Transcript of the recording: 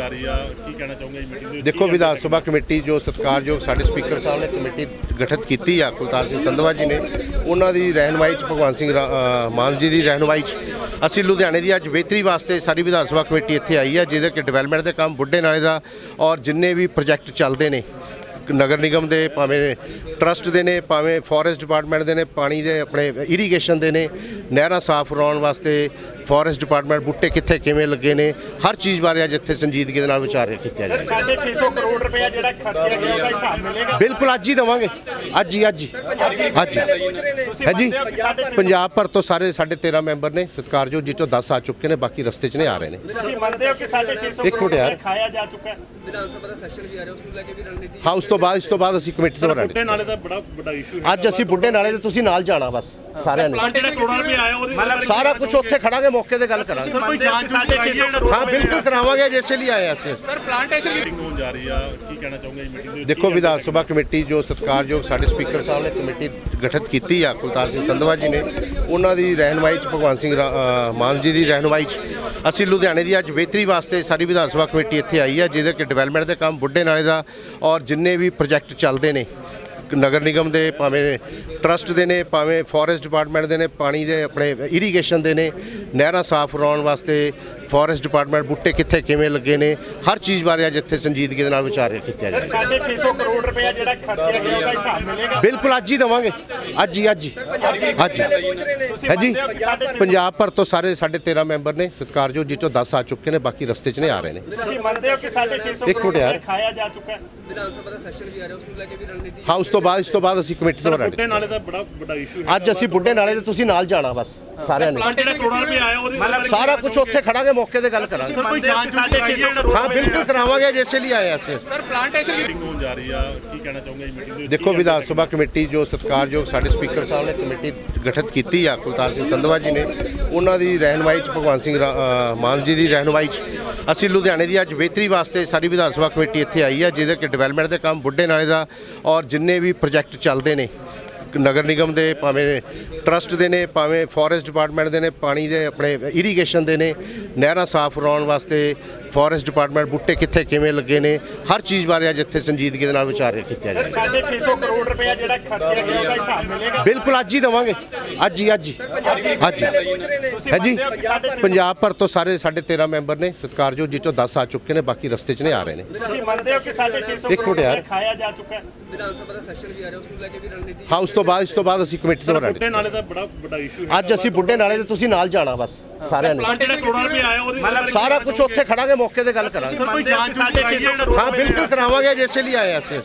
ਜਾ ਰਹੀ ਆ ਕੀ ਕਹਿਣਾ ਚਾਹੋਗੇ ਮੀਟਿੰਗ ਦੇ ਦੇਖੋ ਵਿਧਾਨ ਸਭਾ ਕਮੇਟੀ ਜੋ ਸਤਿਕਾਰਯੋਗ ਸਾਡੇ ਸਪੀਕਰ ਸਾਹਿਬ ਨੇ ਕਮੇਟੀ ਗਠਿਤ ਕੀਤੀ ਆ ਕੁਲਤਾਰ ਸਿੰਘ ਸੰਧਵਾ ਜੀ ਨੇ ਉਹਨਾਂ ਦੀ ਰਹਿਨਮਾਈ ਚ ਭਗਵਾਨ ਸਿੰਘ ਮਾਨ ਜੀ ਦੀ ਰਹਿਨਮਾਈ ਚ। ਅਸੀਂ ਲੁਧਿਆਣੇ ਦੀ ਅੱਜ ਬਿਹਤਰੀ ਵਾਸਤੇ ਸਾਰੀ ਵਿਧਾਨ ਸਭਾ ਕਮੇਟੀ ਇੱਥੇ ਆਈ ਹੈ ਜਿਹਦੇ ਕਿ ਡਿਵੈਲਪਮੈਂਟ ਦੇ ਕੰਮ ਬੁੱਢੇ ਨਾਲੇ ਦਾ ਔਰ ਜਿੰਨੇ ਵੀ ਪ੍ਰੋਜੈਕਟ ਚੱਲਦੇ ਨੇ ਨਗਰ ਨਿਗਮ ਦੇ ਭਾਵੇਂ ਟਰਸਟ ਦੇ ਨੇ ਭਾਵੇਂ ਫੋਰੈਸਟ ਡਿਪਾਰਟਮੈਂਟ ਦੇ ਨੇ ਪਾਣੀ ਦੇ ਆਪਣੇ ਇਰੀਗੇਸ਼ਨ ਦੇ ਨੇ ਨਹਿਰਾਂ ਸਾਫ਼ ਕਰਾਉਣ ਵਾਸਤੇ ਫੋਰੈਸਟ ਡਿਪਾਰਟਮੈਂਟ ਬੂਟੇ ਕਿੱਥੇ ਕਿਵੇਂ ਲੱਗੇ ਨੇ? ਹਰ ਚੀਜ਼ ਬਾਰੇ ਅੱਜ ਇੱਥੇ ਸੰਜੀਦਗੀ ਦੇ ਨਾਲ ਵਿਚਾਰ ਕੀਤਾ ਜਾ ਰਿਹਾ ਸਾਢੇ 600 ਕਰੋੜ ਰੁਪਇਆ ਜਿਹੜਾ ਖਰਚਿਆ ਗਿਆ ਉਹਦਾ ਹਿਸਾਬ ਮਿਲੇਗਾ? ਬਿਲਕੁਲ ਅੱਜ ਹੀ ਦਵਾਂਗੇ। ਅੱਜ ਹੀ ਅੱਜ ਹੀ। ਅੱਜ ਹੀ। ਹੈ ਜੀ ਪੰਜਾਬ ਭਰ ਤੋਂ ਸਾਰੇ ਸਾਡੇ 13 ਮੈਂਬਰ ਨੇ ਸਤਿਕਾਰਯੋਗ ਜੀ ਚੋਂ 10 ਆ ਚੁੱਕੇ ਨੇ ਬਾਕੀ ਰਸਤੇ 'ਚ ਨੇ ਆ ਰਹੇ ਨੇ। ਤੁਸੀਂ ਮੰਨਦੇ ਹੋ ਕਿ ਸਾਢੇ 600 ਇੱਕ ਕਰੋੜ ਮਿੰਟ ਯਾਰ। ਰੁਪਇਆ ਖਾਇਆ ਜਾ ਚੁੱਕਾ ਹੈ? ਵਿਧਾਨ ਸਭਾ ਦਾ ਸੈਸ਼ਨ ਵੀ ਆ ਰਿਹਾ ਉਸ ਨੂੰ ਲੈ ਕੇ ਵੀ ਰਣਨੀਤੀ ਹਾਂ ਉਸ ਤੋਂ ਬਾਅਦ ਇਸ ਤੋਂ ਬਾਅਦ ਅਸੀਂ ਕਮੇਟੀ ਤੋਂ ਬੁੱਢੇ ਬਣਾਂਗੇ ਨਾਲੇ ਦਾ ਬੜਾ ਵੱਡਾ ਇਸ਼ੂ ਅੱਜ ਅਸੀਂ ਬੁੱਢੇ ਨਾਲੇ ਤੇ ਤੁਸੀਂ ਨਾਲ ਜਾਣਾ ਬਸ। ਸਾਰਿਆਂ ਨੇ। ਜਿਹੜਾ ਕਰੋੜਾਂ ਰੁਪਏ ਆਇਆ ਉਹਦੀ ਸਾਰਾ ਕੁਝ ਉੱਥੇ ਖੜਾਂਗੇ ਮੌਕੇ ਤੇ ਗੱਲ ਕਰਾਂਗੇ। ਕੋਈ ਜਾਂਚ ਸਾਢੇ 600 ਕਰੋੜ ਹਾਂ ਬਿਲਕੁਲ ਕਰਾਵਾਂਗੇ ਜਿਸੇ ਲਈ ਆਏ ਹਾਂ ਅਸੀਂ ਮੀਟਿੰਗ ਹੋਣ ਜਾ ਰਹੀ ਆ ਕੀ ਕਹਿਣਾ ਚਾਹੋਗੇ ਮੀਟਿੰਗ ਦੇ ਦੇਖੋ ਵਿਧਾਨ ਸਭਾ ਕਮੇਟੀ ਜੋ ਸਤਿਕਾਰਯੋਗ ਸਾਡੇ ਸਪੀਕਰ ਸਾਹਿਬ ਨੇ ਕਮੇਟੀ ਗਠਿਤ ਕੀਤੀ ਆ ਕੁਲਤਾਰ ਸਿੰਘ ਸੰਧਵਾ ਜੀ ਨੇ ਉਹਨਾਂ ਦੀ ਰਹਿਨਮਾਈ ਚ ਭਗਵਾਨ ਸਿੰਘ ਮਾਨ ਜੀ ਦੀ ਰਹਿਨਮਾਈ ਚ ਅਸੀਂ ਲੁਧਿਆਣੇ ਦੀ ਅੱਜ ਬਿਹਤਰੀ ਵਾਸਤੇ ਸਾਰੀ ਵਿਧਾਨ ਸਭਾ ਕਮੇਟੀ ਇੱਥੇ ਆਈ ਹੈ ਜਿਹਦੇ ਕਿ ਡਿਵੈਲਪਮੈਂਟ ਦੇ ਕੰਮ ਬੁੱਢੇ ਨਾਲੇ ਦਾ ਔਰ ਜਿੰਨੇ ਵੀ ਪ੍ਰੋਜੈਕਟ ਚੱਲਦੇ ਨੇ ਨਗਰ ਨਿਗਮ ਦੇ ਭਾਵੇਂ ਟਰਸਟ ਦੇ ਨੇ, ਭਾਵੇਂ ਫੋਰੈਸਟ ਡਿਪਾਰਟਮੈਂਟ ਦੇ ਨੇ, ਪਾਣੀ ਦੇ ਆਪਣੇ ਇਰੀਗੇਸ਼ਨ ਦੇ ਨੇ ਨਹਿਰਾਂ ਸਾਫ਼ ਕਰਾਉਣ ਵਾਸਤੇ ਫੋਰੈਸਟ ਡਿਪਾਰਟਮੈਂਟ ਬੂਟੇ ਕਿੱਥੇ ਕਿਵੇਂ ਲੱਗੇ ਨੇ ਹਰ ਚੀਜ਼ ਬਾਰੇ ਅੱਜ ਇੱਥੇ ਸੰਜੀਦਗੀ ਦੇ ਨਾਲ ਵਿਚਾਰ ਕੀਤਾ ਜਾ ਰਿਹਾ ਸਾਢੇ 600 ਕਰੋੜ ਰੁਪਇਆ ਜਿਹੜਾ ਖਰਚਿਆ ਗਿਆ ਉਹਦਾ ਹਿਸਾਬ ਮਿਲੇਗਾ? ਬਿਲਕੁਲ ਅੱਜ ਹੀ ਦਵਾਂਗੇ ਅੱਜ ਹੀ ਅੱਜ ਹੀ ਅੱਜ ਹੀ ਹੈ। ਜੀ ਪੰਜਾਬ ਭਰ ਤੋਂ ਸਾਰੇ ਸਾਡੇ 13 ਮੈਂਬਰ ਨੇ ਸਤਿਕਾਰਯੋਗ ਜੀ ਚੋਂ 10 ਆ ਚੁੱਕੇ ਨੇ ਬਾਕੀ ਰਸਤੇ 'ਚ ਨੇ ਆ ਰਹੇ ਨੇ। ਤੁਸੀਂ ਮੰਨਦੇ ਹੋ ਕਿ ਸਾਢੇ 600 ਇੱਕ ਕਰੋੜ ਖਾਇਆ ਜਾ ਚੁੱਕਾ ਹੈ? ਵਿਧਾਨ ਸਭਾ ਦਾ ਸੈਸ਼ਨ ਵੀ ਆ ਰਿਹਾ ਉਸ ਨੂੰ ਲੈ ਕੇ ਵੀ ਰਣਨੀਤੀ ਹਾਂ ਉਸ ਤੋਂ ਬਾਅਦ ਇਸ ਤੋਂ ਬਾਅਦ ਅਸੀਂ ਕਮੇਟੀ ਤੋਂ ਬਣਾਂਗੇ ਬੁੱਢੇ ਨਾਲੇ ਦਾ ਬੜਾ ਵੱਡਾ ਇਸ਼ੂ ਅੱਜ ਅਸੀਂ ਬੁੱਢੇ ਨਾਲੇ ਤੇ ਤੁਸੀਂ ਨਾਲ ਜਾਣਾ ਬਸ। ਸਾਰਿਆਂ ਨੇ। ਜਿਹੜਾ ਕਰੋੜਾਂ ਰੁਪਏ ਆਇਆ ਉਹਦੀ ਸਾਰਾ ਕੁਝ ਉੱਥੇ ਖੜਾਂਗੇ ਮੌਕੇ ਤੇ ਗੱਲ ਕਰਾਂਗੇ। ਕੋਈ ਜਾਂਚ ਸਾਢੇ 600 ਕਰੋੜ ਹਾਂ ਬਿਲਕੁਲ ਕਰਾਵਾਂਗੇ ਜਿਸੇ ਲਈ ਆਏ ਹਾਂ ਅਸੀਂ। ਮੀਟਿੰਗ ਹੋਣ ਜਾ ਰਹੀ ਆ? ਕੀ ਕਹਿਣਾ ਚਾਹੋਗੇ ਮੀਟਿੰਗ ਦੇ ਦੇਖੋ ਵਿਧਾਨ ਸਭਾ ਕਮੇਟੀ ਜੋ ਸਤਿਕਾਰਯੋਗ ਸਾਡੇ ਸਪੀਕਰ ਸਾਹਿਬ ਨੇ ਕਮੇਟੀ ਗਠਿਤ ਕੀਤੀ ਆ ਕੁਲਤਾਰ ਸਿੰਘ ਸੰਧਵਾ ਜੀ ਨੇ ਉਹਨਾਂ ਦੀ ਰਹਿਨਮਾਈ ਚ ਭਗਵਾਨ ਸਿੰਘ ਮਾਨ ਜੀ ਦੀ ਰਹਿਨਮਾਈ ਚ ਅਸੀਂ ਲੁਧਿਆਣੇ ਦੀ ਅੱਜ ਬਿਹਤਰੀ ਵਾਸਤੇ ਸਾਰੀ ਵਿਧਾਨ ਸਭਾ ਕਮੇਟੀ ਇੱਥੇ ਆਈ ਹੈ ਜਿਹਦੇ ਕਿ ਡਿਵੈਲਪਮੈਂਟ ਦੇ ਕੰਮ ਬੁੱਢੇ ਨਾਲੇ ਦਾ ਔਰ ਜਿੰਨੇ ਵੀ ਪ੍ਰੋਜੈਕਟ ਚੱਲਦੇ ਨੇ ਨਗਰ ਨਿਗਮ ਦੇ ਭਾਵੇਂ ਟਰਸਟ ਦੇ ਨੇ ਭਾਵੇਂ ਫੋਰੈਸਟ ਡਿਪਾਰਟਮੈਂਟ ਦੇ ਨੇ ਪਾਣੀ ਦੇ ਆਪਣੇ ਇਰੀਗੇਸ਼ਨ ਦੇ ਨੇ ਨਹਿਰਾਂ ਸਾਫ਼ ਕਰਾਉਣ ਵਾਸਤੇ ਫੋਰੈਸਟ ਡਿਪਾਰਟਮੈਂਟ ਬੂਟੇ ਕਿੱਥੇ ਕਿਵੇਂ ਲੱਗੇ ਨੇ ਹਰ ਚੀਜ਼ ਬਾਰੇ ਅੱਜ ਇੱਥੇ ਸੰਜੀਦਗੀ ਦੇ ਨਾਲ ਵਿਚਾਰ ਕੀਤਾ ਜਾ ਰਿਹਾ ਸਾਢੇ 600 ਕਰੋੜ ਰੁਪਇਆ ਜਿਹੜਾ ਖਰਚਿਆ ਗਿਆ ਉਹਦਾ ਹਿਸਾਬ ਮਿਲੇਗਾ? ਬਿਲਕੁਲ ਅੱਜ ਹੀ ਦਵਾਂਗੇ। ਅੱਜ ਹੀ ਅੱਜ ਹੀ। ਅੱਜ ਹੀ। ਹੈ ਜੀ? ਪੰਜਾਬ ਭਰ ਤੋਂ ਸਾਰੇ ਸਾਡੇ 13 ਮੈਂਬਰ ਨੇ ਸਤਿਕਾਰਯੋਗ ਜੀ ਚੋਂ 10 ਆ ਚੁੱਕੇ ਨੇ ਬਾਕੀ ਰਸਤੇ 'ਚ ਨੇ ਆ ਰਹੇ ਨੇ। ਤੁਸੀਂ ਮੰਨਦੇ ਹੋ ਕਿ ਸਾਢੇ 600 ਇੱਕ ਕਰੋੜ ਯਾਰ। ਖਾਇਆ ਜਾ ਚੁੱਕਾ ਹੈ? ਵਿਧਾਨ ਸਭਾ ਦਾ ਸੈਸ਼ਨ ਵੀ ਆ ਰਿਹਾ ਉਸ ਨੂੰ ਲੈ ਕੇ ਵੀ ਰਣਨੀਤੀ ਹਾਂ ਉਸ ਤੋਂ ਬਾਅਦ ਇਸ ਤੋਂ ਬਾਅਦ ਅਸੀਂ ਕਮੇਟੀ ਤੋਂ ਬੁੱਢੇ ਨਾਲੇ ਦਾ ਬੜਾ ਵੱਡਾ ਇਸ਼ੂ ਅੱਜ ਅਸੀਂ ਬੁੱਢੇ ਨਾਲੇ ਤੇ ਤੁਸੀਂ ਨਾਲ ਜਾਣਾ ਬਸ ਸਾਰਿਆਂ ਨੇ। ਜਿਹੜਾ ਕਰੋੜਾਂ ਰੁਪਏ ਆਇਆ ਉਹਦੀ ਸਾਰਾ ਕੁਝ ਉੱਥੇ ਖੜਾਂਗੇ ਮੌਕੇ ਤੇ ਗੱਲ ਕਰਾਂਗੇ। ਕੋਈ ਜਾਂਚ ਸਾਢੇ 600 ਕਰੋੜ ਹਾਂ ਬਿਲਕੁਲ ਕਰਾਵਾਂਗੇ ਜਿਸੇ ਲਈ ਆਏ ਹਾਂ ਅਸੀਂ।